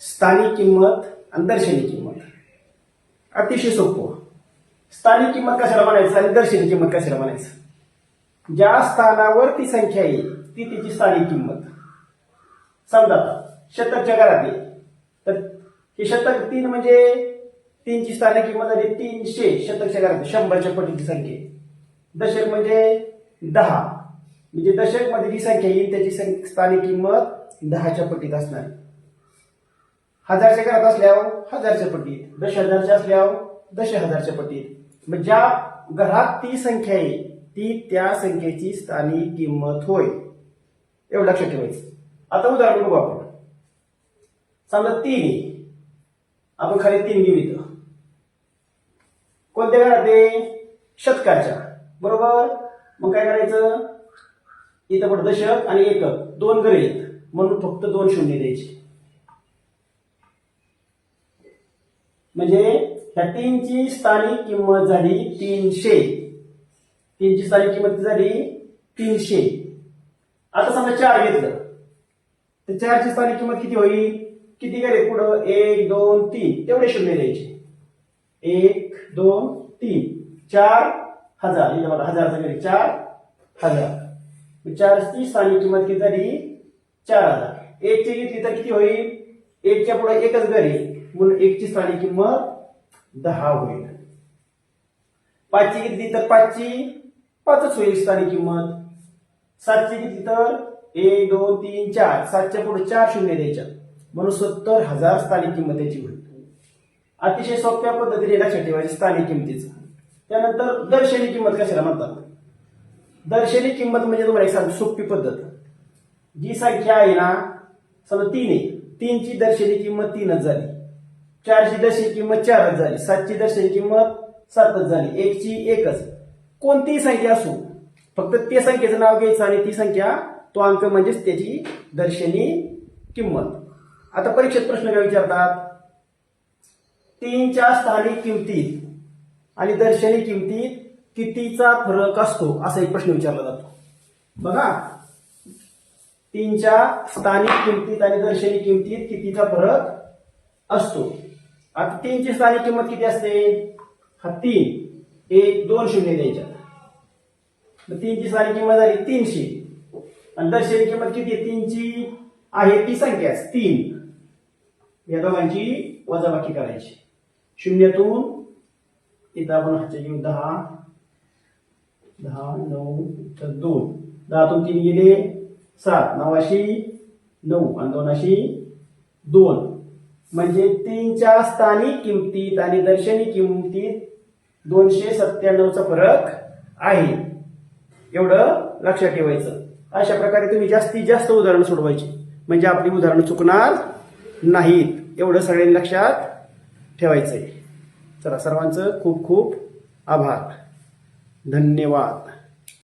स्थानिक किंमत आणि दर्शनी किंमत. अतिशय सोपं. स्थानिक किंमत कशाला म्हणायचं आणि दर्शनी किंमत कशाला म्हणायचं? ज्या स्थानावर ती संख्या येईल ती तिची स्थानिक किंमत. समजा शतकच्या घरात तर हे शतक तीन म्हणजे तीनची स्थानिक किंमत झाली तीनशे शतकच्या घरात शंभरच्या पटीची संख्या दशक म्हणजे दहा. म्हणजे दशकमध्ये जी संख्या येईल त्याची स्थानिक किंमत दहाच्या पटीत असणार हजारच्या घरात असल्यावर हजारच्या पटीत दश हजारच्या असल्यावर दश हजारच्या पटीत. मग ज्या घरात ती संख्या आहे ती त्या संख्येची स्थानिक किंमत होय. एवढं लक्षात ठेवायचं. आता उदाहरण बघू आपण. समजा तीन आपण खाली तीन घेऊ इथं कोणत्या घरात आहे? शतकाच्या बरोबर? मग काय करायचं? इथं पण दशक आणि एकक. दोन घरे आहेत. म्हणून फक्त दोन शून्य द्यायचे. म्हणजे ह्या तीनची स्थानिक किंमत झाली तीनशे. तीनची स्थानिक किंमत झाली तीनशे. आता समजा चार घेतलं. तर चारची स्थानिक किंमत किती होईल? किती गेले पुढं? एक दोन तीन. तेवढे शून्य द्यायचे. एक दोन तीन. चार हजार. इथं बघा हजारचा घरी चार हजार. चारची स्थानिक किंमत किती झाली? चार हजार. एकची घेतली तर किती होईल? एकच्या पुढे एकच घरी. म्हणून एकची स्थानिक किंमत दहा होईल. पाचची घेतली तर पाचची पाचच होईल स्थानिक किंमत. सातची घेतली तर एक दोन तीन चार. सातच्या पुढे चार शून्य द्यायच्या. म्हणून सत्तर हजार स्थानिक किंमत त्याची होईल. अतिशय सोप्या पद्धतीने लक्षात ठेवायची स्थानिक किंमतीचं. त्यानंतर दर्शनी किंमत कशाला म्हणतात? दर्शनी किंमत म्हणजे तुम्हाला एक सांग सोपी पद्धत. जी संख्या आहे ना समजा तीन आहे. तीनची दर्शनी किंमत तीनच झाली. चारशे दर्शनी किंमत चारच झाली सातची दर्शनी किंमत सातच झाली एकची एकच. कोणतीही संख्या असो फक्त ते संख्येचं नाव घ्यायचं आणि ती संख्या तो अंक म्हणजेच त्याची दर्शनी किंमत. आता परीक्षेत प्रश्न काय विचारतात? तीनच्या स्थानिक किमतीत आणि दर्शनी किमतीत कितीचा फरक असतो? असा एक प्रश्न विचारला जातो. बघा. तीनच्या स्थानिक किमतीत आणि दर्शनी किमतीत कितीचा फरक असतो? आता तीनची स्थानिक किंमत किती असते? हा तीन. एक दोन शून्य द्यायच्या. मग तीनची स्थानिक किंमत झाली तीनशे. आणि दर्शनी किंमत किती आहे? तीनची आहे ती संख्या. तीन. या दोघांची वजाबाकी करायची. शून्यातून इथं आपण हातच्या घेऊ. दहा. दहा नऊ तर दोन. दहातून तीन गेले सात. नवाशी नऊ. आणि दोनाशी दोन. म्हणजे तीनच्या स्थानिक किमतीत आणि दर्शनी किमतीत दोनशे सत्त्याण्णवचा फरक आहे. एवढं लक्षात ठेवायचं. अशा प्रकारे तुम्ही जास्तीत जास्त उदाहरणं सोडवायची. म्हणजे आपली उदाहरणं चुकणार नाहीत. एवढं सगळ्यांनी लक्षात ठेवायचंय. चला सर्वांचं खूप खूप आभार. धन्यवाद.